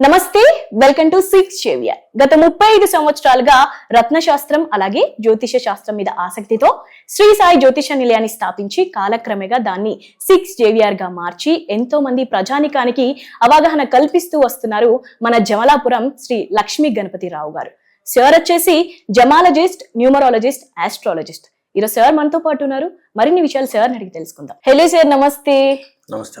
నమస్తే welcome to six Xavier గత ముప్పై ఐదు సంవత్సరాలుగా రత్నశాస్త్రం అలాగే జ్యోతిష శాస్త్రం మీద ఆసక్తితో శ్రీ సాయి జ్యోతిష నిలయాన్ని స్థాపించి కాలక్రమేగా దాన్ని సిక్స్ జేవియర్గా మార్చి ఎంతో మంది ప్రజానికానికి అవగాహన కల్పిస్తూ వస్తున్నారు మన జమలాపురం శ్రీ లక్ష్మీ గణపతి రావు గారు. సార్ వచ్చేసి జమాలజిస్ట్ న్యూమరాలజిస్ట్ ఆస్ట్రాలజిస్ట్. ఈరోజు సార్ మనతో పాటు ఉన్నారు. మరిన్ని విషయాలు సార్ అడిగి తెలుసుకుందాం. హలో సార్ నమస్తే. నమస్తే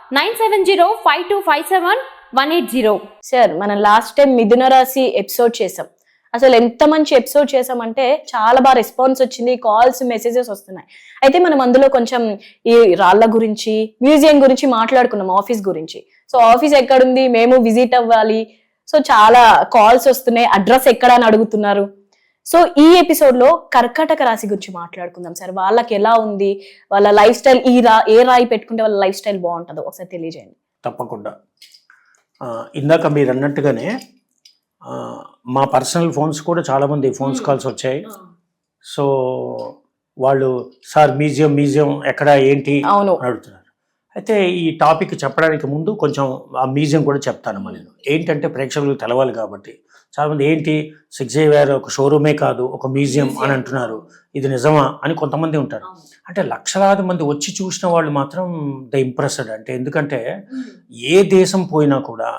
nine seven zero five two five seven one eight zero. Sir మనం లాస్ట్ టైం మిథున రాశి ఎపిసోడ్ చేసాం. అసలు ఎంత మంచి ఎపిసోడ్ చేసామంటే చాలా బాగా రెస్పాన్స్ వచ్చింది కాల్స్ మెసేజెస్ వస్తున్నాయి. అయితే మనం అందులో కొంచెం ఈ రాళ్ళ గురించి మ్యూజియం గురించి మాట్లాడుకున్నాం ఆఫీస్ గురించి. సో ఆఫీస్ ఎక్కడుంది మేము విజిట్ అవ్వాలి. సో చాలా కాల్స్ వస్తున్నాయి అడ్రస్ ఎక్కడ అని అడుగుతున్నారు? సో ఈ ఎపిసోడ్లో కర్కాటక రాశి గురించి మాట్లాడుకుందాం సార్. వాళ్ళకి ఎలా ఉంది? వాళ్ళ లైఫ్ స్టైల్ ఈ రా ఏ రాయి పెట్టుకుంటే వాళ్ళ లైఫ్ స్టైల్ బాగుంటుందో ఒకసారి తెలియజేయండి. తప్పకుండా. ఇందాక మీరు అన్నట్టుగానే మా పర్సనల్ ఫోన్స్ కూడా చాలామంది ఫోన్స్ కాల్స్ వచ్చాయి. సో వాళ్ళు సార్ మ్యూజియం మ్యూజియం ఎక్కడ ఏంటి? అడుగుతున్నారు. అయితే ఈ టాపిక్ చెప్పడానికి ముందు కొంచెం ఆ మ్యూజియం కూడా చెప్తానమ్మా నేను. ఏంటంటే ప్రేక్షకులకు తెలవాలి కాబట్టి. చాలామంది ఏంటి సిక్స్ వేర్ ఒక షోరూమే కాదు ఒక మ్యూజియం అని అంటున్నారు. ఇది నిజమా అని కొంతమంది ఉంటారు. అంటే లక్షలాది మంది వచ్చి చూసిన వాళ్ళు మాత్రం ద ఇంప్రెస్డ్. అంటే ఎందుకంటే ఏ దేశం పోయినా కూడా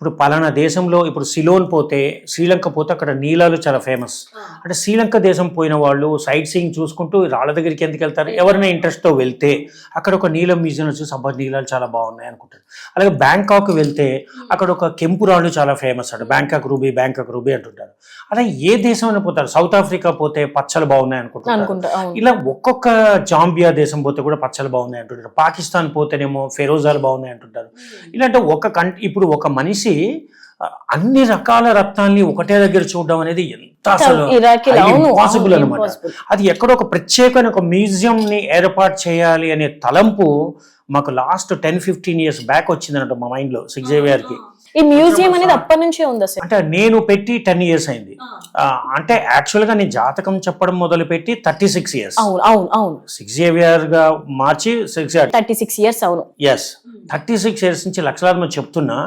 ఇప్పుడు పలానా దేశంలో ఇప్పుడు సిలోన్ పోతే శ్రీలంక పోతే అక్కడ నీలాలు చాలా ఫేమస్ అంటే శ్రీలంక దేశం పోయిన వాళ్ళు సైట్ సీయింగ్ చూసుకుంటూ రాళ్ళ దగ్గరికి ఎందుకు వెళ్తారు? ఎవరైనా ఇంట్రెస్ట్తో వెళ్తే అక్కడ ఒక నీలం మ్యూజియం చూసి అబ్బా నీలాలు చాలా బాగున్నాయి అనుకుంటారు. అలాగే బ్యాంకాక్ వెళ్తే అక్కడ ఒక కెంపు రాళ్ళు చాలా ఫేమస్ అంట. బ్యాంకాక్ రూబీ బ్యాంకాక్ రూబీ అంటుంటారు. అలా ఏ దేశం అయినా పోతారు? సౌత్ ఆఫ్రికా పోతే పచ్చలు బాగున్నాయి అనుకుంటారు. ఇలా ఒక్కొక్క జాంబియా దేశం పోతే కూడా పచ్చలు బాగున్నాయి అంటుంటారు. పాకిస్తాన్ పోతేనేమో ఫెరోజాలు బాగున్నాయి అంటుంటారు. ఇలాంటి ఒక కం ఇప్పుడు ఒక మనిషి ఆ, అన్ని రకాల రత్నాల్ని ఒకటే దగ్గర చూడడం అనేది ఎంత అసలు ఇంపాసిబుల్ అనమాట. అది ఎక్కడో ఒక ప్రత్యేకమైన ఒక మ్యూజియం ని ఏర్పాటు చేయాలి అనే తలంపు మాకు last ten fifteen years back వచ్చిందన్నట్టు మా మైండ్లో సిక్స్ జేవిఆర్ ఈ మ్యూజియం అనేది అప్పటి నుంచే ఉంది అసలు. అంటే నేను పెట్టి టెన్ ఇయర్స్ అయింది. అంటే యాక్చువల్గా నేను జాతకం చెప్పడం మొదలు పెట్టి థర్టీ సిక్స్ ఇయర్స్ అవును అవును అవును. సిక్స్ జేవియర్గా మార్చి సిక్స్ థర్టీ సిక్స్ ఇయర్స్ అవును. ఎస్ థర్టీ సిక్స్ ఇయర్స్ నుంచి లక్షలాది మంది చెప్తున్నా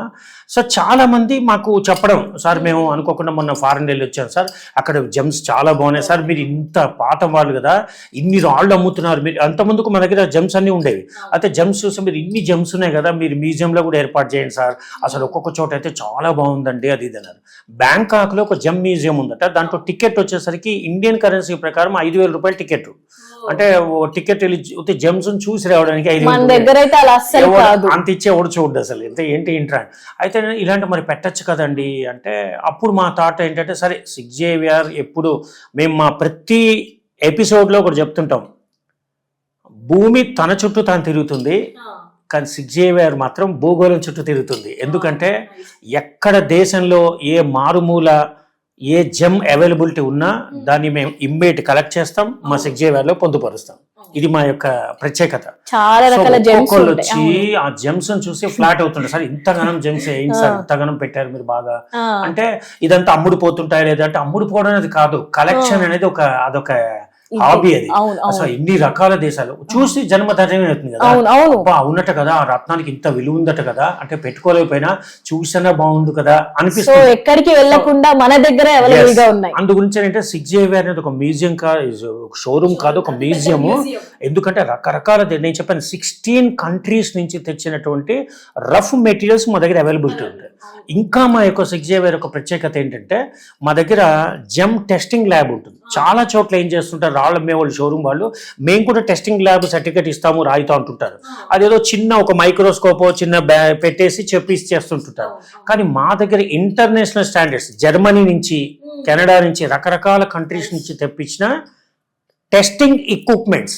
సో చాలా మంది మాకు చెప్పడం సార్ మేము అనుకోకుండా మొన్న ఫారెన్ వెళ్ళి వచ్చాం సార్. అక్కడ జెమ్స్ చాలా బాగున్నాయి సార్. మీరు ఇంత పాత వాళ్ళు కదా. ఇన్ని రాళ్ళు అమ్ముతున్నారు. మీరు అంత ముందుకు మన దగ్గర జెమ్స్ అన్ని ఉండేవి. అయితే జెమ్స్ చూసి మీరు ఇన్ని జెమ్స్ ఉన్నాయి కదా. మీరు మ్యూజియంలో కూడా ఏర్పాటు చేయండి సార్. అసలు ఒక్కొక్క చోట అయితే చాలా బాగుందండి. అది ఇది అన్నారు. బ్యాంకాక్లో ఒక జెమ్ మ్యూజియం ఉందట. దాంట్లో టికెట్ వచ్చేసరికి ఇండియన్ కరెన్సీ ప్రకారం ఐదు వేల రూపాయల టికెట్ అంటే టికెట్ వెళ్ళి జెమ్స్ చూసి రావడానికి ఐదు అంత ఇచ్చే ఎవడు చూడదు అసలు. ఎంత ఏంటి ఇంట్రా అయితే నేను ఇలాంటి మరి పెట్టచ్చు కదండి. అంటే అప్పుడు మా థాట్ ఏంటంటే సరే సిక్స్ జేవిఆర్ ఎప్పుడు మేము మా ప్రతి ఎపిసోడ్లో ఒకటి చెప్తుంటాం. భూమి తన చుట్టూ తాను తిరుగుతుంది కానీ సిక్స్ జేవిఆర్ మాత్రం భూగోళం చుట్టూ తిరుగుతుంది. ఎందుకంటే ఎక్కడ దేశంలో ఏ మారుమూల ఏ జెమ్ అవైలబిలిటీ ఉన్నా దాన్ని మేము ఇమ్మీడియట్ కలెక్ట్ చేస్తాం మా సిక్స్ జేవిఆర్లో పొందుపరుస్తాం. ఇది మా యొక్క ప్రత్యేకత చాలా సో రకాల జెమ్స్ వచ్చి. ఆ జెమ్స్ చూసి ఫ్లాట్ అవుతుంటారు సార్ ఇంతగానం జెమ్స్ ఏంటి సార్. ఇంతగానం పెట్టారు మీరు బాగా అంటే ఇదంతా అమ్ముడు పోతుంటాయి లేదంటే అమ్ముడు పోవడం అనేది కాదు కలెక్షన్. అనేది ఒక అదొక. హాబీ అది. అసలు ఇన్ని రకాల దేశాలు. చూసి జన్మధర్యమే అవుతుంది కదా. అవును అవును. అబ్బా అవునట కదా ఆ రత్నానికి ఇంత విలువ ఉందట కదా అంటే పెట్టుకోలేకపోయినా చూసినా బాగుంది కదా అనిపిస్తుంది. ఎక్కడికి వెళ్ళకుండా మన దగ్గర అందు గురించి ఏంటంటే సిక్స్ జేవి అనేది ఒక మ్యూజియం కాదు షోరూమ్ కాదు ఒక మ్యూజియం. ఎందుకంటే రకరకాల నేను చెప్పాను సిక్స్టీన్ కంట్రీస్ నుంచి తెచ్చినటువంటి రఫ్ మెటీరియల్స్ మా దగ్గర అవైలబిలిటీ ఉంది. ఇంకా మా యొక్క సిక్స్ జేవియర్ యొక్క ప్రత్యేకత ఏంటంటే మా దగ్గర జెమ్ టెస్టింగ్ ల్యాబ్ ఉంటుంది. చాలా చోట్ల ఏం చేస్తుంటారు రాళ్ళ మే వాళ్ళు షోరూమ్ వాళ్ళు మేము కూడా టెస్టింగ్ ల్యాబ్ సర్టిఫికేట్ ఇస్తాము రాయితో అంటుంటారు. అదేదో చిన్న ఒక మైక్రోస్కోప్ చిన్న బ్యా- పెట్టేసి చెప్పి చేస్తుంటుంటారు కానీ మా దగ్గర ఇంటర్నేషనల్ స్టాండర్డ్స్ జర్మనీ నుంచి కెనడా నుంచి రకరకాల కంట్రీస్ నుంచి తెప్పించిన టెస్టింగ్ ఎక్విప్మెంట్స్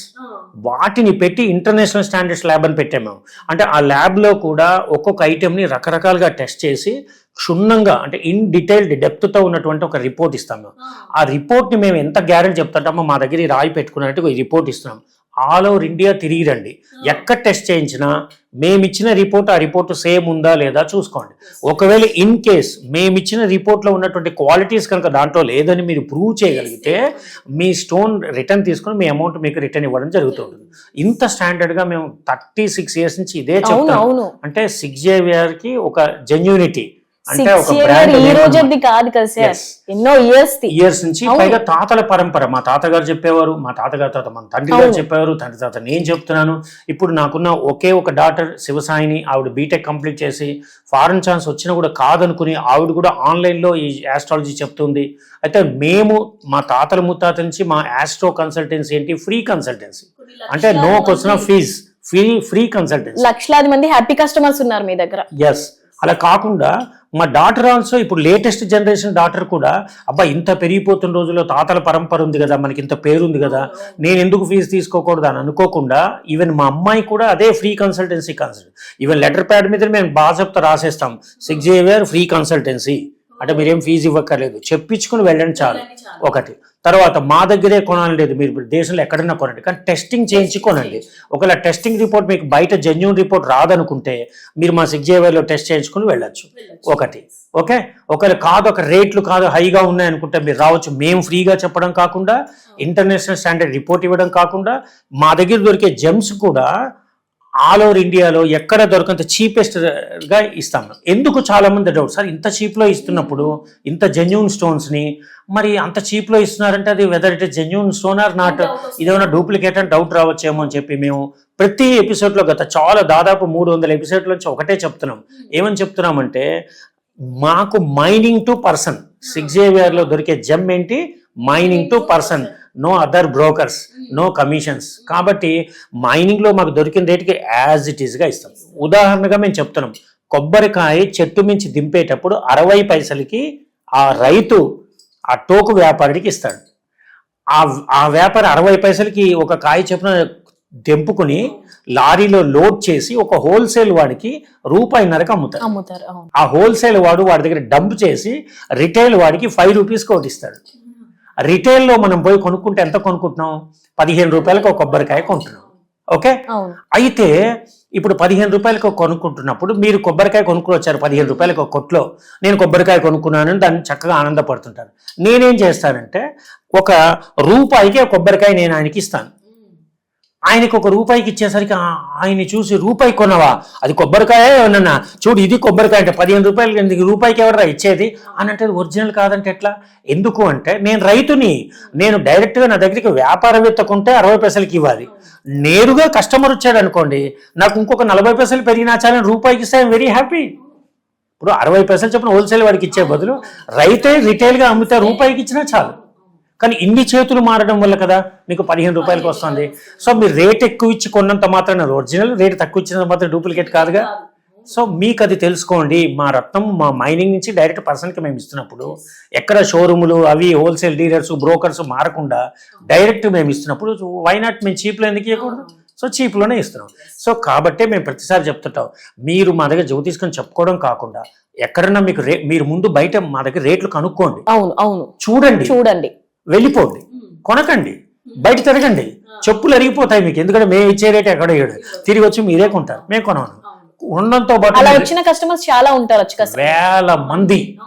వాటిని పెట్టి ఇంటర్నేషనల్ స్టాండర్డ్స్ ల్యాబ్ అని పెట్టాము అంటే ఆ ల్యాబ్లో కూడా ఒక్కొక్క ఐటెంని రకరకాలుగా టెస్ట్ చేసి క్షుణ్ణంగా అంటే ఇన్ డీటెయిల్డ్ డెప్త్తో ఉన్నటువంటి ఒక రిపోర్ట్ ఇస్తాం మేము. ఆ. రిపోర్ట్ని మేము ఎంత గ్యారెంటీ చెప్తుంటామో మా దగ్గర ఈ రాయి పెట్టుకున్నట్టు ఒక రిపోర్ట్ ఇస్తున్నాం. ఆల్ ఓవర్ ఇండియా తిరిగి రండి ఎక్కడ టెస్ట్ చేయించినా మేము ఇచ్చిన రిపోర్ట్ ఆ రిపోర్ట్ సేమ్ ఉందా లేదా చూసుకోండి. ఒకవేళ ఇన్ కేస్ మేము ఇచ్చిన రిపోర్ట్లో ఉన్నటువంటి క్వాలిటీస్ కనుక దాంట్లో లేదని మీరు ప్రూవ్ చేయగలిగితే మీ స్టోన్ రిటర్న్ తీసుకొని మీ అమౌంట్ మీకు రిటర్న్ ఇవ్వడం జరుగుతుంది. ఇంత స్టాండర్డ్గా మేము థర్టీ సిక్స్ ఇయర్స్ నుంచి ఇదే చెప్తాం. అంటే సిక్స్ జేవియర్కి ఒక జెన్యూనిటీ అంటే ఒక ఇయర్ బ్రాండ్ ఈ రోజుది కాదు కదా సార్. Yes. ఎన్నో ఇయర్స్ ఇయర్స్ నుంచి. పైగా తాతల పరంపర. మా తాతగారు చెప్పేవారు మా తాతగారు తాత మన తండ్రి గారు. చెప్పేవారు తండ్రి తాత నేను చెప్తున్నాను. ఇప్పుడు నాకున్న ఒకే ఒక డాటర్ శివసాయిని ఆవిడ బీటెక్ కంప్లీట్ చేసి ఫారెన్ ఛాన్స్ వచ్చినా కూడా కాదనుకుని ఆవిడ కూడా ఆన్లైన్లో ఈ ఆస్ట్రాలజీ చెప్తుంది. అయితే మేము మా తాతల ముత్తాతల నుంచి మా ఆస్ట్రో కన్సల్టెన్సీ ఏంటి? ఫ్రీ కన్సల్టెన్సీ అంటే no question of fees free free consultancy లక్షలాది మంది హ్యాపీ కస్టమర్స్ ఉన్నారు మీ దగ్గర. ఎస్ అలా కాకుండా మా డాటర్ ఆల్సో ఇప్పుడు లేటెస్ట్ జనరేషన్ డాటర్ కూడా అబ్బా ఇంత పెరిగిపోతున్న రోజుల్లో తాతల పరంపర ఉంది కదా మనకి ఇంత పేరు ఉంది కదా నేను ఎందుకు ఫీజు తీసుకోకూడదు అని అనుకోకుండా ఈవెన్ మా అమ్మాయి కూడా అదే free consultancy consult even letter pad మీద మేము బాగా రాసేస్తాం. సిక్స్ జేవియర్ ఫ్రీ కన్సల్టెన్సీ అంటే మీరేం ఫీజు ఇవ్వక్కర్లేదు. చెప్పించుకుని వెళ్ళండి చాలు. ఒకటి. తర్వాత మా దగ్గరే కొనాలి లేదు. మీరు దేశంలో ఎక్కడైనా కొనండి. కానీ టెస్టింగ్ చేయించి కొనండి ఒకవేళ టెస్టింగ్ రిపోర్ట్ మీకు బయట జెన్యున్ రిపోర్ట్ రాదనుకుంటే మీరు మా సిక్స్ జేవైలో టెస్ట్ చేయించుకుని వెళ్ళొచ్చు. ఒకటి. ఓకే? ఒకవేళ కాదు ఒక రేట్లు కాదు హైగా ఉన్నాయి అనుకుంటే మీరు రావచ్చు. మేము ఫ్రీగా చెప్పడం కాకుండా ఇంటర్నేషనల్ స్టాండర్డ్ రిపోర్ట్ ఇవ్వడం కాకుండా మా దగ్గర దొరికే జెమ్స్ కూడా ఆల్ ఓవర్ ఇండియాలో ఎక్కడ దొరకంత చీపెస్ట్గా ఇస్తాం. ఎందుకు చాలా మంది డౌట్ సార్ ఇంత చీప్లో ఇస్తున్నప్పుడు ఇంత జెన్యున్ స్టోన్స్ని మరి అంత చీప్లో ఇస్తున్నారంటే అది whether it genuine stone or not ఇదేమైనా డూప్లికేట్ అని డౌట్ రావచ్చేమో అని చెప్పి మేము ప్రతి ఎపిసోడ్లో గత చాలా దాదాపు మూడు వందల ఎపిసోడ్ల నుంచి ఒకటే చెప్తున్నాం. ఏమని చెప్తున్నామంటే మాకు మైనింగ్ టు పర్సన్ సిక్స్లో దొరికే జెమ్ ఏంటి? Mining to person no other brokers no commissions కాబట్టి మైనింగ్లో మాకు దొరికిన రేటుకి యాజ్ ఇట్ ఈస్గా ఇస్తాం. ఉదాహరణగా మేము చెప్తున్నాం. కొబ్బరికాయ చెట్టు మించి దింపేటప్పుడు అరవై పైసలకి ఆ రైతు ఆ టోకు వ్యాపారికి ఇస్తాడు. ఆ ఆ వ్యాపారి అరవై పైసలకి ఒక కాయ చెప్పున తెంపుకుని లారీలో లోడ్ చేసి ఒక హోల్సేల్ వాడికి రూపాయిన్నరకు అమ్ముతాడు. అమ్ముతారు ఆ హోల్సేల్ వాడు వాడి దగ్గర డంప్ చేసి రిటైల్ వాడికి ఫైవ్ రూపీస్ ఒకటి ఇస్తాడు రిటైల్లో మనం పోయి కొనుక్కుంటే ఎంత కొనుక్కుంటున్నాం? పదిహేను రూపాయలకు ఒక కొబ్బరికాయ కొంటున్నాం. ఓకే? అయితే ఇప్పుడు పదిహేను రూపాయలకు కొనుక్కుంటున్నప్పుడు మీరు కొబ్బరికాయ కొనుక్కుని వచ్చారు పదిహేను రూపాయలకు ఒక కొట్లో. నేను కొబ్బరికాయ కొనుక్కున్నాను దాన్ని చక్కగా ఆనందపడుతుంటాను నేనేం చేస్తానంటే ఒక రూపాయికి ఆ కొబ్బరికాయ నేను ఆయనకి ఇస్తాను. ఆయనకి ఒక రూపాయికి ఇచ్చేసరికి ఆయన ఆయన్ని చూసి రూపాయి కొనవా అది కొబ్బరికాయ ఏమన్నా చూడు ఇది కొబ్బరికాయ అంటే పదిహేను రూపాయలు ఎందుకు? రూపాయికి ఎవరా ఇచ్చేది? అని అంటే ఒరిజినల్ కాదంటే ఎట్లా? ఎందుకు అంటే నేను రైతుని నేను డైరెక్ట్గా నా దగ్గరికి వ్యాపారవేత్త కొంటే అరవై పైసలకి ఇవ్వాలి. నేరుగా కస్టమర్ వచ్చాడు అనుకోండి నాకు ఇంకొక నలభై పైసలు పెరిగినా చాలని రూపాయికి ఇస్తే ఐఎమ్ వెరీ హ్యాపీ ఇప్పుడు అరవై పైసలు చెప్పిన హోల్సేల్ వాడికి ఇచ్చే బదులు రైతే రిటైల్గా అమ్మితే రూపాయికి ఇచ్చినా చాలు. కానీ ఇన్ని చేతులు మారడం వల్ల కదా మీకు పదిహేను రూపాయలకి వస్తుంది. సో మీరు రేట్ ఎక్కువ ఇచ్చి కొన్నంత మాత్రం ఒరిజినల్ రేట్ తక్కువ ఇచ్చినంత మాత్రం డూప్లికేట్ కాదుగా? సో మీకు అది తెలుసుకోండి మా రత్నం మా మైనింగ్ నుంచి డైరెక్ట్ పర్సన్కి మేము ఇస్తున్నప్పుడు ఎక్కడ షోరూములు అవి హోల్సేల్ డీలర్స్ బ్రోకర్స్ మారకుండా డైరెక్ట్ మేము ఇస్తున్నప్పుడు వై నాట్ మేము చీప్లో ఎందుకు ఇవ్వకూడదు? సో చీప్లోనే ఇస్తున్నాం. సో కాబట్టే మేము ప్రతిసారి చెప్తుంటాం మీరు మా దగ్గర జ్యోతిష్కం చెప్పుకోవడం కాకుండా ఎక్కడన్నా మీకు రే మీరు ముందు బయట మా దగ్గర రేట్లు కనుక్కోండి. అవును అవును. చూడండి. చూడండి. వెళ్ళిపోండి కొనకండి. బయట తిరగండి. చెప్పులు అరిగిపోతాయి మీకు. ఎందుకంటే మేము ఇచ్చే రేట్ ఎక్కడ ఇయ్యడు తిరిగి వచ్చి మీరే కొంటారు. మేము కొనను ఉండడంతో పాటు అలా వచ్చిన కస్టమర్స్ చాలా ఉంటారు వేల మంది.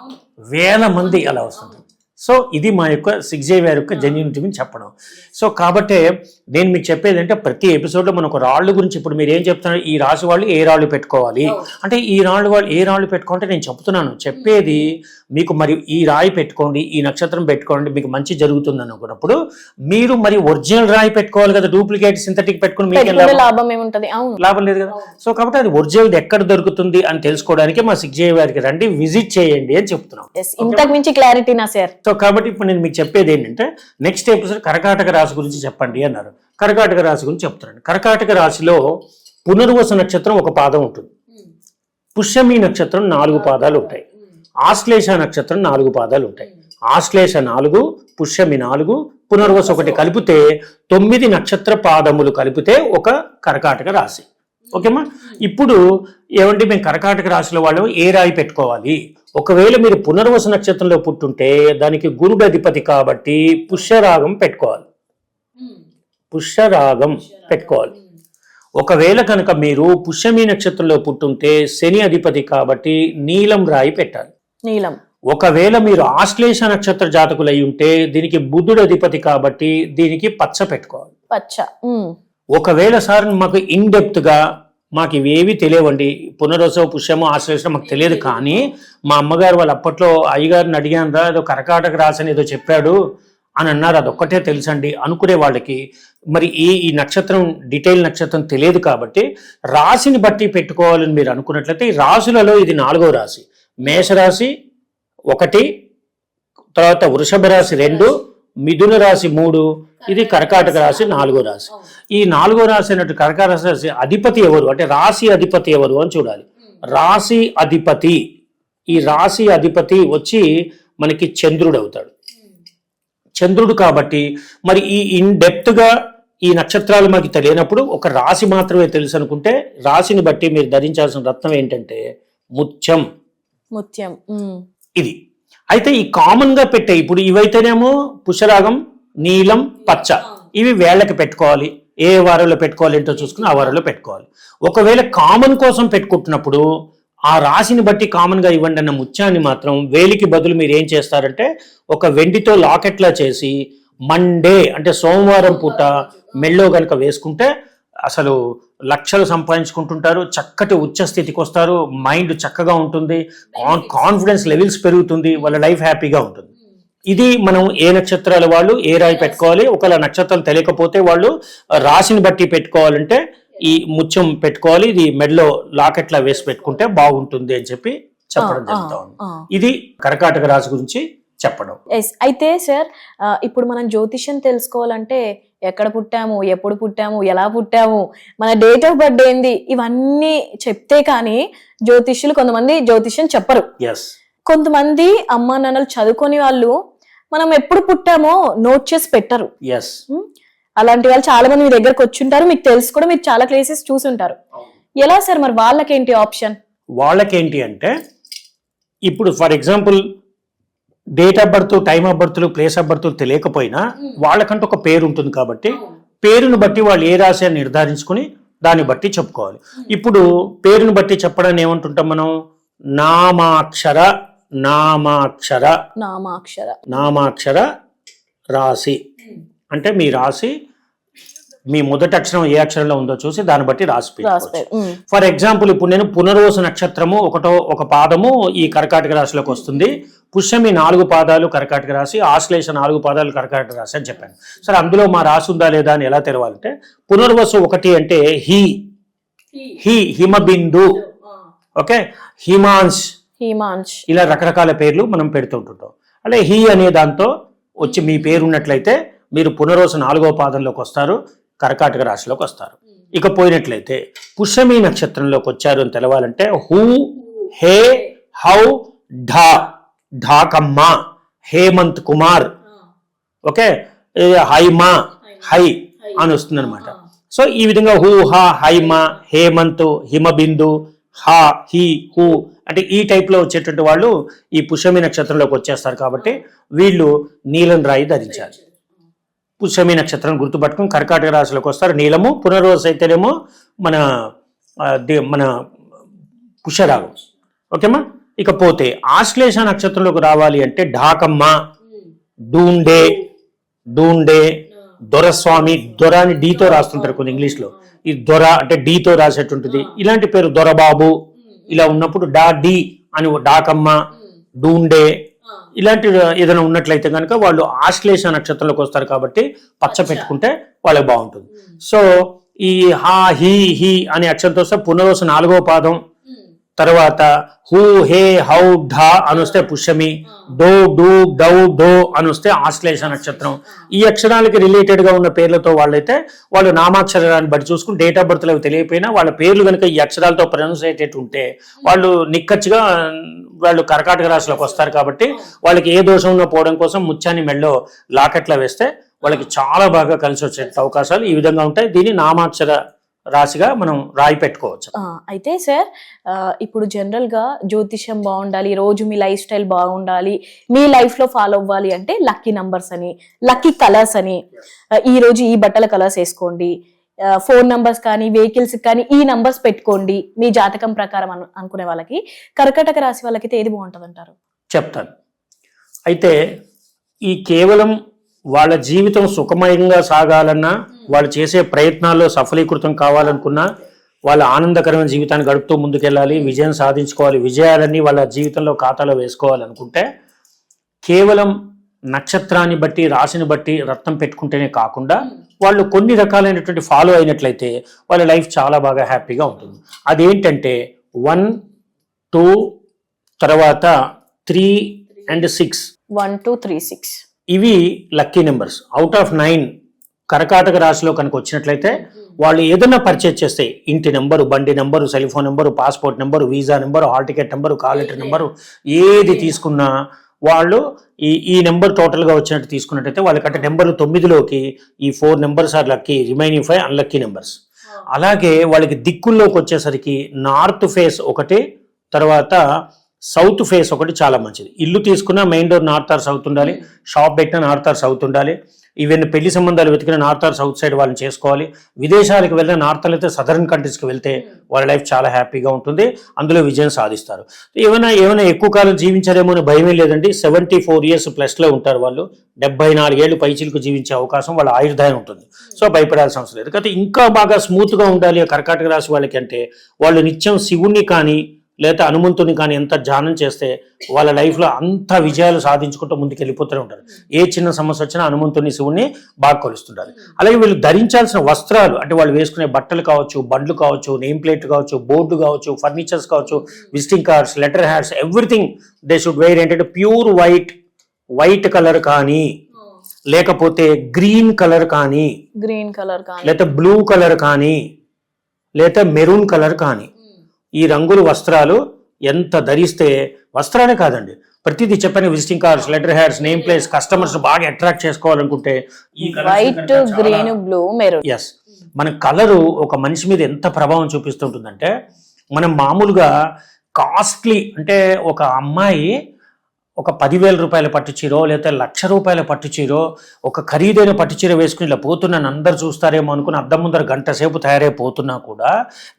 వేల మంది అలా వస్తుంది. సో ఇది మా యొక్క సిక్స్ జే వారి యొక్క జెన్యునిటీ గురించి చెప్పడం. సో కాబట్టి నేను మీకు చెప్పేది అంటే ప్రతి ఎపిసోడ్లో మనం ఒక రాళ్ళ గురించి ఇప్పుడు మీరు ఏం చెప్తున్నారు? ఈ రాశి వాళ్ళు ఏ రాళ్ళు పెట్టుకోవాలి? అంటే ఈ రాళ్ళు వాళ్ళు ఏ రాళ్ళు పెట్టుకోవాలంటే నేను చెప్తున్నాను. చెప్పేది మీకు మరి ఈ రాయి పెట్టుకోండి ఈ నక్షత్రం పెట్టుకోండి మీకు మంచి జరుగుతుంది అనుకున్నప్పుడు మీరు మరి ఒరిజినల్ రాయి పెట్టుకోవాలి కదా డూప్లికేట్ సింథటిక్ పెట్టుకుని మీకు లాభం? ఏముంటది? అవును. లాభం లేదు కదా. సో కాబట్టి అది ఒరిజినల్ ఎక్కడ దొరుకుతుంది అని తెలుసుకోవడానికి మా సిగ్జే వారికి రండి విజిట్ చేయండి అని చెప్తున్నాం. ఇంతకు మించి క్లారిటీ నా సార్ సో కాబట్టి ఇప్పుడు నేను మీకు చెప్పేది ఏంటంటే నెక్స్ట్ ఎపిసోడ్ కర్కాటక రాశి గురించి చెప్పండి అన్నారు. కర్కాటక రాశి గురించి చెప్తున్నాను. కర్కాటక రాశిలో పునర్వసు నక్షత్రం ఒక పాదం ఉంటుంది. పుష్యమి నక్షత్రం నాలుగు పాదాలు ఉంటాయి. ఆశ్లేష నక్షత్రం నాలుగు పాదాలు ఉంటాయి. ఆశ్లేష నాలుగు పుష్యమి నాలుగు పునర్వసు ఒకటి కలిపితే తొమ్మిది నక్షత్ర పాదములు కలిపితే ఒక కర్కాటక రాశి. ఓకేమా? ఇప్పుడు ఏమంటే మేము కర్కాటక రాశిలో వాళ్ళు ఏ రాయి పెట్టుకోవాలి? ఒకవేళ మీరు పునర్వసు నక్షత్రంలో పుట్టుంటే దానికి గురుడు అధిపతి కాబట్టి పుష్యరాగం పెట్టుకోవాలి. పుష్యరాగం పెట్టుకోవాలి. ఒకవేళ కనుక మీరు పుష్యమి నక్షత్రంలో పుట్టుంటే శని అధిపతి కాబట్టి నీలం రాయి పెట్టాలి. నీలం. ఒకవేళ మీరు ఆశ్లేష నక్షత్ర జాతకులై ఉంటే దీనికి బుధుడు అధిపతి కాబట్టి దీనికి పచ్చ పెట్టుకోవాలి. పచ్చ. ఒకవేళ సార్ మాకు ఇన్ డెప్త్గా మాకు ఇవేవి తెలియవండి పునరోత్సవ పుష్యము ఆశ్లేషణ మాకు తెలియదు కానీ మా అమ్మగారు వాళ్ళు అప్పట్లో అయ్యగారిని అడిగాను రా ఏదో కర్కాటక రాశని ఏదో చెప్పాడు అని అన్నారు అదొక్కటే తెలుసండి అనుకునే వాళ్ళకి. మరి ఈ ఈ నక్షత్రం డీటెయిల్ నక్షత్రం తెలియదు కాబట్టి రాశిని బట్టి పెట్టుకోవాలని మీరు అనుకున్నట్లయితే ఈ రాశులలో ఇది నాలుగో రాశి. మేషరాశి ఒకటి తర్వాత వృషభ రాశి రెండు మిథున రాశి మూడు ఇది కర్కాటక రాశి నాలుగో రాశి. ఈ నాలుగో రాశి అన్నట్టు కర్కాటక రాశి అధిపతి ఎవరు? అంటే రాశి అధిపతి ఎవరు అని చూడాలి. రాశి అధిపతి. ఈ రాశి అధిపతి వచ్చి మనకి చంద్రుడు అవుతాడు. చంద్రుడు కాబట్టి మరి ఈ ఇన్ డెప్త్గా ఈ నక్షత్రాలు మాకు తెలియనప్పుడు ఒక రాశి మాత్రమే తెలుసు అనుకుంటే రాశిని బట్టి మీరు ధరించాల్సిన రత్నం ఏంటంటే ముత్యం. ముత్యం. ఇది. అయితే ఈ కామన్గా పెట్టే ఇప్పుడు ఇవైతేనేమో పుష్యరాగం నీలం పచ్చ. ఇవి వేళ్ళకి పెట్టుకోవాలి. ఏ వారంలో పెట్టుకోవాలి ఏంటో చూసుకుని ఆ వారంలో పెట్టుకోవాలి. ఒకవేళ కామన్ కోసం పెట్టుకుంటున్నప్పుడు ఆ రాశిని బట్టి కామన్గా ఇవ్వండి అన్న ముత్యాన్ని మాత్రం వేలికి బదులు మీరు ఏం చేస్తారంటే ఒక వెండితో లాకెట్లా చేసి మండే అంటే సోమవారం పూట మెళ్ళో గనుక వేసుకుంటే అసలు లక్షలు సంపాదించుకుంటుంటారు చక్కటి ఉచ్చ స్థితికి వస్తారు మైండ్ చక్కగా ఉంటుంది కాన్- కాన్ఫిడెన్స్ లెవెల్స్ పెరుగుతుంది వాళ్ళ లైఫ్ హ్యాపీగా ఉంటుంది. ఇది మనం ఏ నక్షత్రాల వాళ్ళు ఏ రాయి పెట్టుకోవాలి ఒకవేళ నక్షత్రాలు తెలియకపోతే వాళ్ళు రాశిని బట్టి పెట్టుకోవాలంటే ఈ ముత్యం పెట్టుకోవాలి ఇది మెడలో లాకెట్లా వేసి పెట్టుకుంటే బాగుంటుంది అని చెప్పి చెప్పడం జరుగుతా ఉంది. ఇది కర్కాటక రాశి గురించి చెప్పడం. ఎస్ అయితే సార్ ఇప్పుడు మనం జ్యోతిష్యం తెలుసుకోవాలంటే ఎక్కడ పుట్టాము ఎప్పుడు పుట్టాము ఎలా పుట్టాము మన డేట్ ఆఫ్ బర్త్ ఏంది ఇవన్నీ చెప్తే కానీ జ్యోతిష్యులు కొంతమంది జ్యోతిష్యం చెప్పరు. కొంతమంది అమ్మా నాన్నలు చదువుకొని వాళ్ళు మనం ఎప్పుడు పుట్టామో నోట్ చేసి పెట్టరు? అలాంటి వాళ్ళు చాలా మంది మీ దగ్గరకు వచ్చుంటారు మీకు తెలుసు కూడా మీరు చాలా ప్లేసెస్ చూసుంటారు. ఎలా సార్ మరి వాళ్ళకేంటి ఆప్షన్ వాళ్ళకేంటి అంటే ఇప్పుడు for example date of birth time of birth place of birth తెలియకపోయినా వాళ్ళకంటూ ఒక పేరు ఉంటుంది కాబట్టి పేరును బట్టి వాళ్ళు ఏ రాశి అని నిర్ధారించుకుని దాన్ని బట్టి చెప్పుకోవాలి. ఇప్పుడు పేరును బట్టి చెప్పడాన్ని ఏమంటుంటాం మనం? నామాక్షర నామాక్షర నామాక్షర. నామాక్షర రాశి. అంటే మీ రాశి మీ మొదటి అక్షరం ఏ అక్షరంలో ఉందో చూసి దాన్ని బట్టి రాసి. ఫర్ ఎగ్జాంపుల్ ఇప్పుడు నేను పునర్వసు నక్షత్రము ఒకటో ఒక పాదము ఈ కర్కాటక రాశిలోకి వస్తుంది. పుష్యమి నాలుగు పాదాలు కర్కాటక రాశి ఆశ్లేష నాలుగు పాదాలు కర్కాటక రాశి అని చెప్పాను. సరే అందులో మా రాశి ఉందా లేదా అని ఎలా తెలవాలంటే పునర్వసు ఒకటి అంటే హి. హి. హిమబిందు. ఓకే? హిమాంశ్. హిమాంష్ ఇలా రకరకాల పేర్లు మనం పెడుతుంటుంటాం అంటే హి అనే దాంతో వచ్చి మీ పేరు ఉన్నట్లయితే మీరు పునరోజు నాలుగో పాదంలోకి వస్తారు. కర్కాటక రాశిలోకి వస్తారు. ఇక పోయినట్లయితే పుష్యమి నక్షత్రంలోకి వచ్చారు అని తెలవాలంటే హూ హే హౌ ఢా ఢాకమ్మ హేమంత్ కుమార్. ఓకే? హైమా హై అని వస్తుంది అనమాట సో ఈ విధంగా హూ హా హైమ హేమంత్ హిమబిందు హా హీ హూ అంటే ఈ టైప్లో వచ్చేటువంటి వాళ్ళు ఈ పుష్యమి నక్షత్రంలోకి వచ్చేస్తారు కాబట్టి వీళ్ళు నీలం రాయి ధరించాలి. పుష్యమి నక్షత్రం గుర్తుపట్టుకుని కర్కాటక రాశిలోకి వస్తారు. నీలము పునర్వసు అయితేనేమో మన దే- మన పుష్యరాగం ఓకేమా? ఇకపోతే ఆశ్లేష నక్షత్రంలోకి రావాలి అంటే ఢాకమ్మ డూండే డూండే దొరస్వామి దొర అని డీతో రాస్తుంటారు కొన్ని ఇంగ్లీష్లో. ఈ దొర అంటే డీతో రాసేటువంటిది ఇలాంటి పేరు దొరబాబు. ఇలా ఉన్నప్పుడు డా డి అని డాకమ్మ డూండే ఇలాంటి ఏదైనా ఉన్నట్లయితే కనుక వాళ్ళు ఆశ్లేష నక్షత్రంలోకి వస్తారు కాబట్టి పచ్చ పెట్టుకుంటే వాళ్ళకి బాగుంటుంది. సో ఈ హా హీ హీ అనే అక్షరంతో వస్తే పునరోసు నాలుగో పాదం తర్వాత హూ హే హౌ ఢా అని వస్తే పుష్యమి డో డూ డౌ డో అని వస్తే ఆశ్లేష నక్షత్రం. ఈ అక్షరాలకి రిలేటెడ్గా ఉన్న పేర్లతో వాళ్ళైతే వాళ్ళు నామాక్షరాన్ని బట్టి చూసుకుని డేట్ ఆఫ్ బర్త్ అవి తెలియకపోయినా వాళ్ళ పేర్లు కనుక ఈ అక్షరాలతో ప్రొనౌన్స్ అయ్యేటట్టు ఉంటే వాళ్ళు నిక్కచ్చిగా వాళ్ళు కర్కాటక రాశిలోకి వస్తారు కాబట్టి వాళ్ళకి ఏ దోషం ఉన్నా పోవడం కోసం ముత్యాన్ని మెళ్ళో లాకెట్లా వేస్తే వాళ్ళకి చాలా బాగా కలిసి వచ్చే అవకాశాలు ఈ విధంగా ఉంటాయి. దీన్ని నామాక్షర రాశిగా మనం రాయి పెట్టుకోవచ్చు. అయితే సార్ ఇప్పుడు జనరల్గా జ్యోతిష్యం బాగుండాలి రోజు మీ లైఫ్ స్టైల్ బాగుండాలి మీ లైఫ్లో ఫాలో అవ్వాలి అంటే లక్కీ నంబర్స్ అని లక్కీ కలర్స్ అని. ఈ రోజు ఈ బట్టల కలర్స్ వేసుకోండి ఫోన్ నంబర్స్ కానీ వెహికల్స్ కానీ ఈ నంబర్స్ పెట్టుకోండి మీ జాతకం ప్రకారం అను- అనుకునే వాళ్ళకి. కర్కటక రాశి వాళ్ళకైతే ఏది బాగుంటది అంటారు చెప్తాను. అయితే ఈ కేవలం వాళ్ళ జీవితం సుఖమయంగా సాగాలన్నా వాళ్ళు చేసే ప్రయత్నాల్లో సఫలీకృతం కావాలనుకున్నా వాళ్ళ ఆనందకరమైన జీవితాన్ని గడుపుతూ ముందుకెళ్ళాలి విజయం సాధించుకోవాలి విజయాలన్నీ వాళ్ళ జీవితంలో ఖాతాలో వేసుకోవాలనుకుంటే కేవలం నక్షత్రాన్ని బట్టి రాశిని బట్టి రత్నం పెట్టుకుంటేనే కాకుండా వాళ్ళు కొన్ని రకాలైనటువంటి ఫాలో అయినట్లయితే వాళ్ళ లైఫ్ చాలా బాగా హ్యాపీగా ఉంటుంది. అదేంటంటే వన్ టూ తర్వాత three and six. One two three six. ఇవి lucky numbers. Out of nine కర్కాటక రాశిలో కనుక వచ్చినట్లయితే వాళ్ళు ఏదైనా పర్చేజ్ చేస్తే ఇంటి నెంబరు బండి number cell phone number passport number visa number hall ticket number call letter number ఏది తీసుకున్నా వాళ్ళు ఈ ఈ నెంబర్ టోటల్గా వచ్చినట్టు తీసుకున్నట్టయితే వాళ్ళకంటే నెంబర్లు తొమ్మిదిలోకి ఈ four numbers are lucky remaining five unlucky numbers. అలాగే వాళ్ళకి దిక్కుల్లోకి వచ్చేసరికి నార్త్ ఫేస్ ఒకటి తర్వాత సౌత్ ఫేస్ ఒకటి చాలా మంచిది. ఇల్లు తీసుకున్నా main door north or south ఉండాలి. షాప్ పెట్టినా నార్త్ ఆర్ సౌత్ ఉండాలి. ఈవెన్ పెళ్ళి సంబంధాలు వెతికిన నార్త్ ఆర్ సౌత్ సైడ్ వాళ్ళని చేసుకోవాలి. విదేశాలకు వెళ్ళిన నార్త్ అయితే సదరన్ కంట్రీస్కి వెళ్తే వాళ్ళ లైఫ్ చాలా హ్యాపీగా ఉంటుంది. అందులో విజయం సాధిస్తారు. ఏమైనా ఏమైనా ఎక్కువ కాలం జీవించారేమో అని భయమే లేదండి. సెవెంటీ ఫోర్ ఇయర్స్ ప్లస్లో ఉంటారు వాళ్ళు. డెబ్బై నాలుగేళ్ళు పైచీలకు జీవించే అవకాశం వాళ్ళ ఆయుర్దాయం ఉంటుంది. సో భయపడాల్సిన అవసరం లేదు. కాకపోతే ఇంకా బాగా స్మూత్గా ఉండాలి. కర్కాటక రాశి వాళ్ళకి అంటే వాళ్ళు నిత్యం శివుణ్ణి కానీ లేదా హనుమంతుని కానీ ఎంత ధ్యానం చేస్తే వాళ్ళ లైఫ్లో అంత విజయాలు సాధించుకుంటూ ముందుకు వెళ్ళిపోతూనే ఉంటారు. ఏ చిన్న సమస్య వచ్చినా హనుమంతుని శివుణ్ణి బాగా కొలుస్తుంటారు. అలాగే వీళ్ళు ధరించాల్సిన వస్త్రాలు అంటే వాళ్ళు వేసుకునే బట్టలు కావచ్చు బండ్లు కావచ్చు నేమ్ ప్లేట్ కావచ్చు బోర్డు కావచ్చు ఫర్నిచర్స్ కావచ్చు visiting cards letter heads everything they should wear ఏంటంటే ప్యూర్ వైట్ వైట్ కలర్ కానీ లేకపోతే గ్రీన్ కలర్ కానీ గ్రీన్ కలర్ కానీ. లేకపోతే బ్లూ కలర్ కానీ లేకపోతే మెరూన్ కలర్ కానీ ఈ రంగుల వస్త్రాలు ఎంత ధరిస్తే వస్త్రాలే కాదండి ప్రతిదీ చెప్పని visiting cards letter heads name plates customers బాగా అట్రాక్ట్ చేసుకోవాలనుకుంటే ఈ white green blue maroon yes మన కలరు ఒక మనిషి మీద ఎంత ప్రభావం చూపిస్తుంటుందంటే మనం మామూలుగా కాస్ట్లీ అంటే ఒక అమ్మాయి ఒక పదివేల రూపాయల పట్టు చీరో లేకపోతే లక్ష రూపాయల పట్టు చీరో ఒక ఖరీదైన పట్టు చీర వేసుకుని ఇలా పోతున్నాను అందరు చూస్తారేమో అనుకుని అద్దం ముందర గంట సేపు తయారైపోతున్నా కూడా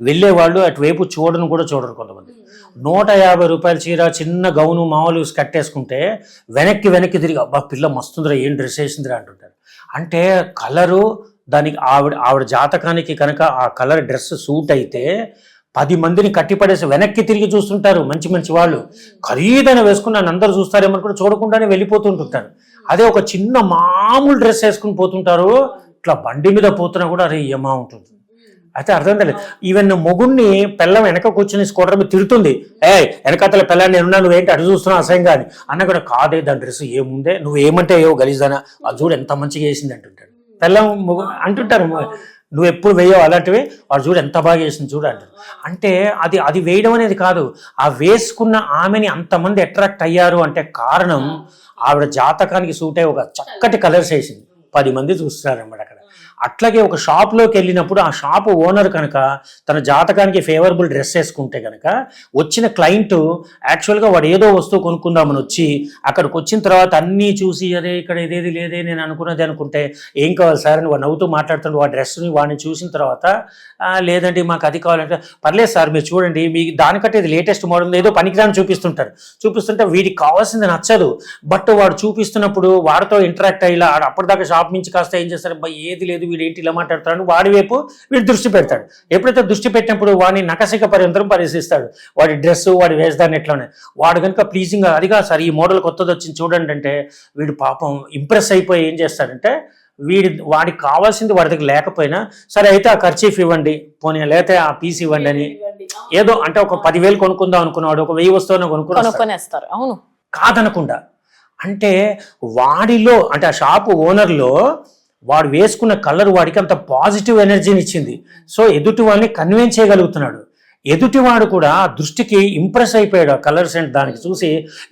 వెళ్ళేవాళ్ళు అటువైపు చూడను కూడా చూడరు కొంతమంది. నూట యాభై రూపాయల చీర చిన్న గౌను మామూలు కట్టేసుకుంటే వెనక్కి వెనక్కి తిరిగి అబ్బా పిల్ల మస్తుందిరా ఏం డ్రెస్ వేసిందిరా అంటుంటారు. అంటే కలరు దానికి ఆవిడ ఆవిడ జాతకానికి కనుక ఆ కలర్ డ్రెస్ సూట్ అయితే పది మందిని కట్టిపడేసి వెనక్కి తిరిగి చూస్తుంటారు మంచి మంచి వాళ్ళు. ఖరీదైన వేసుకున్నాను అందరూ అందరు చూస్తారేమో కూడా చూడకుండానే వెళ్ళిపోతుంటుంటారు. అదే ఒక చిన్న మామూలు డ్రెస్ వేసుకుని పోతుంటారు. ఇట్లా బండి మీద పోతున్నా కూడా అరే ఏమా ఉంటుంది. అయితే అర్థం కాలేదు. ఈవెన్ మొగుణ్ణి పిల్లం వెనక కూర్చుని స్కూటర్ మీద తిడుతుంది ఏ వెనకాతల పిల్లని నేనున్నా నువ్వేంటి అటు చూస్తున్నావు అసహ్యం కాదు అన్న కూడా కాదే దాని డ్రెస్ ఏముందే నువ్వు ఏమంటే ఏవో గలీజానా. అది చూడు ఎంత మంచిగా వేసింది అంటుంటాడు. పిల్లం మొగు- అంటుంటారు. నువ్వు ఎప్పుడు వేయవు అలాంటివి? వాడు చూడు ఎంత బాగా వేసింది చూడు అంటారు అంటే అది అది వేయడం అనేది కాదు. ఆ వేసుకున్న ఆమెని అంతమంది అట్రాక్ట్ అయ్యారు అంటే కారణం ఆవిడ జాతకానికి సూట్ అయ్యి ఒక చక్కటి కలర్స్ వేసింది. పది మంది చూస్తున్నారు అన్నమాట అక్కడ. అట్లాగే ఒక షాప్లోకి వెళ్ళినప్పుడు ఆ షాప్ ఓనర్ కనుక తన జాతకానికి ఫేవరబుల్ డ్రెస్ వేసుకుంటే కనుక వచ్చిన క్లయింట్ యాక్చువల్గా వాడు ఏదో వస్తువు కొనుక్కుందామని వచ్చి అక్కడికి వచ్చిన తర్వాత అన్నీ చూసి అదే ఇక్కడ ఇదేది లేదే నేను అనుకున్నది అనుకుంటే ఏం కావాలి సార్? అని వాడు నవ్వుతూ మాట్లాడుతుంటే వాడి డ్రెస్ని వాడిని చూసిన తర్వాత లేదండి మాకు అది కావాలంటే పర్లేదు సార్ మీరు చూడండి మీ దానికంటే ఇది లేటెస్ట్ మోడల్ ఏదో పనికిరాని చూపిస్తుంటారు. చూపిస్తుంటే వీడికి కావాల్సింది నచ్చదు. బట్ వాడు చూపిస్తున్నప్పుడు వాడితో ఇంటరాక్ట్ అయ్యి అప్పటిదాకా షాప్ నుంచి కాస్త ఏం చేస్తారు? ఏది లేదు వీడు ఏంటి ఇలా మాట్లాడుతున్నాడు వాడి వైపు వీడు దృష్టి పెడతాడు. ఎప్పుడైతే దృష్టి పెట్టినప్పుడు వాడిని నకసిక పర్యంతరం పరిశీలిస్తాడు. వాడి డ్రెస్ వాడి వేషధాన్ని ఎట్లా ఉన్నాయి వాడు కనుక ప్లీజింగ్ అదిగా సార్ ఈ మోడల్ కొత్తది వచ్చింది చూడండి అంటే వీడు పాపం ఇంప్రెస్ అయిపోయి ఏం చేస్తాడంటే వీడి వాడికి కావాల్సింది వాడి దగ్గర లేకపోయినా సరే అయితే ఆ ఖర్చీఫ్ ఇవ్వండి పోనీ లేకపోతే ఆ పీస్ ఇవ్వండి అని ఏదో అంటే ఒక పదివేలు కొనుక్కుందాం అనుకున్నాడు ఒక వెయ్యి వస్తువుని కొనుక్కుని కొనుక్కొనేస్తారు. అవును. కాదనకుండా. అంటే వాడిలో అంటే ఆ షాపు ఓనర్లో వాడు వేసుకున్న కలర్ వాడికి అంత పాజిటివ్ ఎనర్జీని ఇచ్చింది. సో ఎదుటి వాడిని కన్విన్స్ చేయగలుగుతున్నాడు. ఎదుటివాడు కూడా ఆ దృష్టికి ఇంప్రెస్ అయిపోయాడు ఆ కలర్స్ అండ్ దానికి చూసి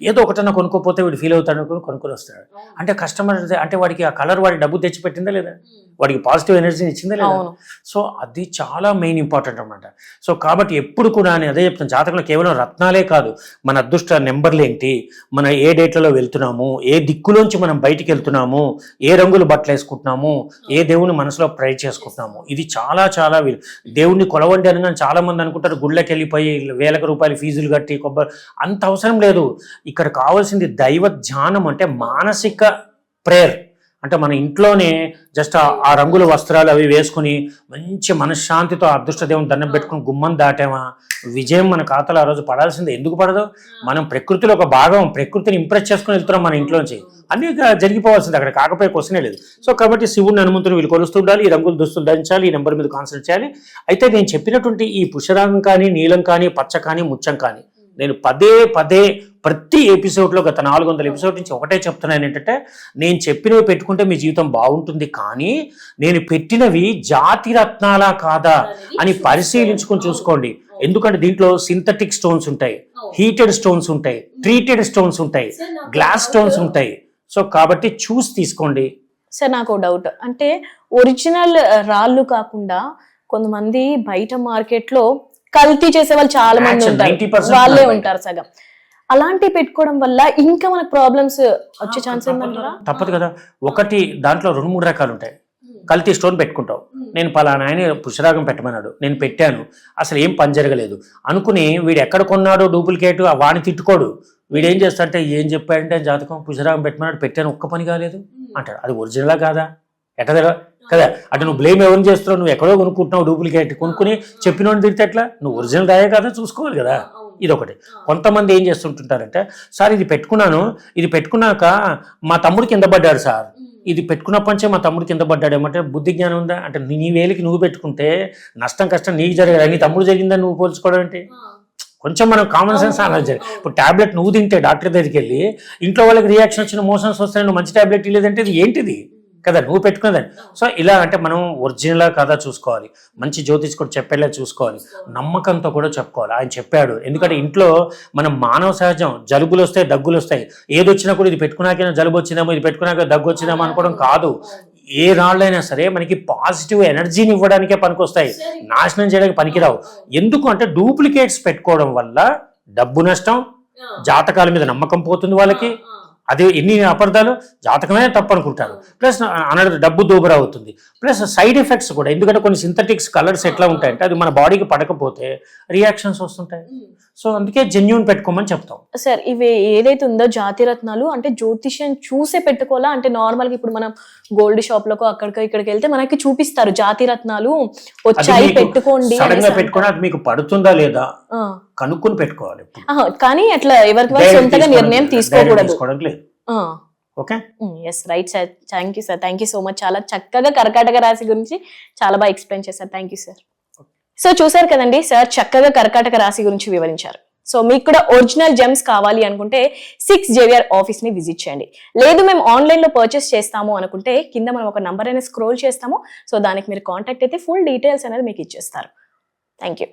ఏదో ఒకటన్నా కొనుక్కోపోతే వీడు ఫీల్ అవుతాడు అనుకుని కొనుక్కొని వస్తాడు. అంటే కస్టమర్ అంటే వాడికి ఆ కలర్ వాడి డబ్బు తెచ్చి పెట్టిందా లేదా వాడికి పాజిటివ్ ఎనర్జీని ఇచ్చిందా లేదా? సో అది చాలా మెయిన్ ఇంపార్టెంట్ అనమాట సో కాబట్టి ఎప్పుడు కూడా నేను అదే చెప్తాను జాతకంలో కేవలం రత్నాలే కాదు మన అదృష్ట నెంబర్లు ఏంటి మన ఏ డేట్లలో వెళ్తున్నాము ఏ దిక్కులోంచి మనం బయటికి వెళ్తున్నాము ఏ రంగులు బట్టలు వేసుకుంటున్నాము ఏ దేవుని మనసులో ప్రే చేసుకుంటున్నాము ఇది చాలా చాలా దేవుణ్ణి కొలవండి అని కానీ చాలా మంది అనుకుంటారు గుళ్ళకి వెళ్ళిపోయి వేలకు రూపాయలు ఫీజులు కట్టి కొబ్బరి అంత అవసరం లేదు. ఇక్కడ కావాల్సింది దైవ ధ్యానం అంటే మానసిక ప్రేయర్. అంటే మన ఇంట్లోనే జస్ట్ ఆ- రంగుల వస్త్రాలు అవి వేసుకుని మంచి మనశ్శాంతితో ఆ అదృష్ట దేవుని దండం పెట్టుకుని గుమ్మం దాటామా? విజయం మన ఖాతాలో ఆ రోజు పడాల్సిందే. ఎందుకు పడదు? మనం ప్రకృతిలో ఒక భాగం ప్రకృతిని ఇంప్రెస్ చేసుకుని వెళ్తున్నాం మన ఇంట్లోంచి. అన్ని జరిగిపోవాల్సింది. అక్కడ కాకపోయే క్వశ్చనే లేదు. సో కాబట్టి శివుని హనుమంతుని వీళ్ళు కొలుస్తుండాలి ఈ రంగుల దుస్తులు ధరించాలి ఈ నెంబర్ మీద కాన్సన్ట్రేట్ చేయాలి. అయితే నేను చెప్పినటువంటి ఈ పుష్యరాగం కానీ నీలం కానీ పచ్చ కానీ ముచ్చం కానీ నేను పదే పదే ప్రతి ఎపిసోడ్లో గత నాలుగు వందల ఎపిసోడ్ నుంచి ఒకటే చెప్తున్నాను ఏంటంటే నేను చెప్పినవి పెట్టుకుంటే మీ జీవితం బాగుంటుంది కానీ నేను పెట్టినవి జాతి రత్నాలా కాదా అని పరిశీలించుకొని చూసుకోండి. ఎందుకంటే దీంట్లో సింథటిక్ స్టోన్స్ ఉంటాయి హీటెడ్ స్టోన్స్ ఉంటాయి ట్రీటెడ్ స్టోన్స్ ఉంటాయి గ్లాస్ స్టోన్స్ ఉంటాయి. సో కాబట్టి చూసి తీసుకోండి. సార్ నాకు డౌట్ అంటే ఒరిజినల్ రాళ్ళు కాకుండా కొంతమంది బయట మార్కెట్లో కల్తీ చేసే వాళ్ళు చాలా మంది ఉంటారు. 90% వాళ్ళే. ఉంటారు. సగం. అలాంటి పెట్టుకోవడం వల్ల ఇంకా మనకు ప్రాబ్లమ్స్ వచ్చే ఛాన్స్ ఉందంటారా తప్పదు కదా. ఒకటి దాంట్లో రెండు మూడు రకాలు ఉంటాయి. కల్తీ స్టోన్ పెట్టుకుంటావు. నేను పలానా ఆయన పుష్యరాగం పెట్టమన్నాడు. నేను పెట్టాను. అసలు ఏం పని జరగలేదు. అనుకుని వీడు ఎక్కడ కొన్నాడో డూప్లికేట్ ఆ వాడిని తిట్టుకోడు. వీడు ఏం చేస్తాడంటే ఏం చెప్పాడంటే జాతకం పుష్యరాగం పెట్టమన్నాడు. పెట్టాను ఒక్క పని కాలేదు. అంటాడు. అది ఒరిజినలా కాదా? ఎట్టదా కదా? అంటే నువ్వు బ్లేమ్ ఎవరిని చేస్తున్నావు? నువ్వు ఎక్కడో కొనుక్కుంటున్నావు డూప్లికేట్ కొనుక్కుని చెప్పినోడిని తిడితే ఎట్లా? నువ్వు ఒరిజినల్ రాయే కదా చూసుకోవాలి కదా? ఇది ఒకటి కొంతమంది ఏం చేస్తుంటుంటారంటే సార్ ఇది పెట్టుకున్నాను. ఇది పెట్టుకున్నాక మా తమ్ముడు కింద పడ్డాడు సార్. ఇది పెట్టుకున్నప్పటి నుంచే మా తమ్ముడు కింద పడ్డాడు. ఏమంటే బుద్ధి జ్ఞానం ఉందా? అంటే నీ వేలికి నువ్వు పెట్టుకుంటే నష్టం కష్టం నీకు జరగదు? నీ తమ్ముడు జరిగిందని నువ్వు పోల్చుకోవడం ఏంటి? కొంచెం మనం కామన్ సెన్స్ జరిగి ఇప్పుడు టాబ్లెట్ నువ్వు తింటే డాక్టర్ దగ్గరికి వెళ్ళి ఇంట్లో వాళ్ళకి రియాక్షన్ వచ్చిన మోషన్స్ వస్తాయి నువ్వు మంచి టాబ్లెట్ ఇవ్వలేదంటే ఇది ఏంటిది? కదా నువ్వు పెట్టుకున్నదని సో ఇలా అంటే మనం ఒరిజినల్ కదా చూసుకోవాలి. మంచి జ్యోతిష్ కూడా చెప్పేలా చూసుకోవాలి. నమ్మకంతో కూడా చెప్పుకోవాలి. ఆయన చెప్పాడు. ఎందుకంటే ఇంట్లో మనం మానవ సహజం. జలుబులు వస్తాయి దగ్గులు వస్తాయి ఏది వచ్చినా కూడా ఇది పెట్టుకున్నాకైనా జలుబు వచ్చిందేమో ఇది పెట్టుకున్నాక దగ్గు వచ్చిందేమో అనుకోవడం కాదు. ఏ రాళ్ళైనా సరే మనకి పాజిటివ్ ఎనర్జీని ఇవ్వడానికే పనికొస్తాయి. నాశనం చేయడానికి పనికిరావు. ఎందుకు అంటే డూప్లికేట్స్ పెట్టుకోవడం వల్ల డబ్బు నష్టం జాతకాల మీద నమ్మకం పోతుంది వాళ్ళకి. అదే ఎన్ని అపార్థాలు? జాతకమే తప్పు అనుకుంటారు. ప్లస్ అనడు డబ్బు దూబరా అవుతుంది. ప్లస్ సైడ్ ఎఫెక్ట్స్ కూడా ఎందుకంటే కొన్ని సింథటిక్స్ కలర్స్ ఎట్లా ఉంటాయంటే అది మన బాడీకి పడకపోతే రియాక్షన్స్ వస్తుంటాయి. సో అందుకే జెన్యున్ పెట్టుకోమని చెప్తాం. సార్ ఇవి ఏదైతే ఉందో జాతి రత్నాలు అంటే జ్యోతిష్యం చూసే పెట్టుకోవాలా? అంటే నార్మల్గా ఇప్పుడు మనం గోల్డ్ షాప్లకు అక్కడికి ఇక్కడికి వెళ్తే మనకి చూపిస్తారు జాతి రత్నాలు. వచ్చాయి పెట్టుకోండి అది మీకు పడుతుందా లేదా. కనుక్కుని పెట్టుకోవాలి కానీ అట్లా ఎవరికి సొంతగా నిర్ణయం. తీసుకోకూడదు. లేదు. Okay? Yes right sir thank you sir thank you so much చాలా చక్కగా కర్కాటక రాశి గురించి చాలా బాగా ఎక్స్ప్లెయిన్ చేశారు. థ్యాంక్ యూ సార్ సో చూసారు కదండి సార్ చక్కగా కర్కాటక రాశి గురించి వివరించారు. సో మీకు కూడా ఒరిజినల్ జెమ్స్ కావాలి అనుకుంటే సిక్స్ జేవిఆర్ ఆఫీస్ని విజిట్ చేయండి. లేదు మేము ఆన్లైన్లో పర్చేస్ చేస్తాము అనుకుంటే కింద మనం ఒక నంబర్ అనేది స్క్రోల్ చేస్తాము. సో దానికి మీరు కాంటాక్ట్ అయితే ఫుల్ డీటెయిల్స్ అనేది మీకు ఇచ్చేస్తారు. Thank you